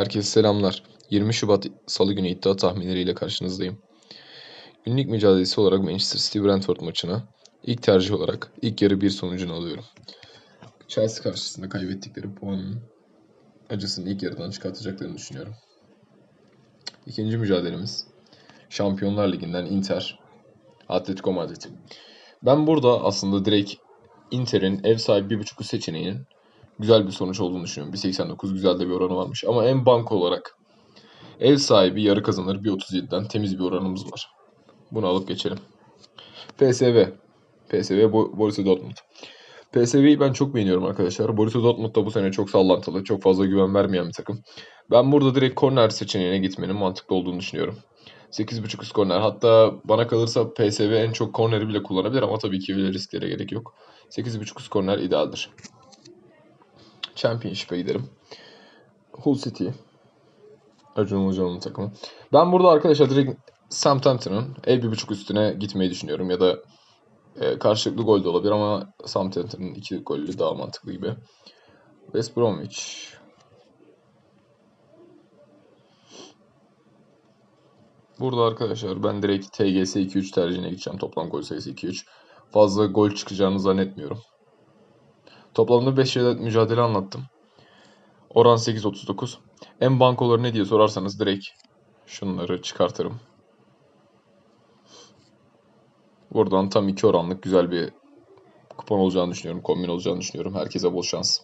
Herkese selamlar. 20 Şubat Salı günü iddia tahminleriyle karşınızdayım. Günlük mücadelesi olarak Manchester City Brentford maçına ilk tercih olarak ilk yarı bir sonucunu alıyorum. Chelsea karşısında kaybettikleri puanın acısını ilk yarıdan çıkartacaklarını düşünüyorum. İkinci mücadelemiz Şampiyonlar Ligi'nden Inter Atletico Madrid. Ben burada aslında direkt Inter'in ev sahibi 1.5 seçeneğinin güzel bir sonuç olduğunu düşünüyorum. 1.89 güzel de bir oranı varmış. Ama en bank olarak ev sahibi yarı kazanır 1.37'den temiz bir oranımız var. Bunu alıp geçelim. PSV. PSV Bo- Borussia Dortmund. PSV'yi ben çok beğeniyorum arkadaşlar. Borussia Dortmund da bu sene çok sallantılı, çok fazla güven vermeyen bir takım. Ben burada direkt korner seçeneğine gitmenin mantıklı olduğunu düşünüyorum. 8.5 üst korner. Hatta bana kalırsa PSV en çok korneri bile kullanabilir ama tabii ki öyle risklere gerek yok. 8.5 üst korner idealdir. Championship'e giderim. Hull City. Acun Ilıcalı'nın takımı. Ben burada arkadaşlar direkt Southampton'ın ev bir buçuk üstüne gitmeyi düşünüyorum. Ya da e, karşılıklı gol de olabilir ama Southampton'ın iki gollü daha mantıklı gibi. West Bromwich. Burada arkadaşlar ben direkt TGS 2-3 tercihine gideceğim. Toplam gol sayısı 2-3. Fazla gol çıkacağını zannetmiyorum. Toplamda 5 adet mücadele anlattım. Oran 8.39. En bankoları ne diye sorarsanız direkt şunları çıkartırım. Buradan tam 2 oranlık güzel bir kupon olacağını düşünüyorum. Kombin olacağını düşünüyorum. Herkese bol şans.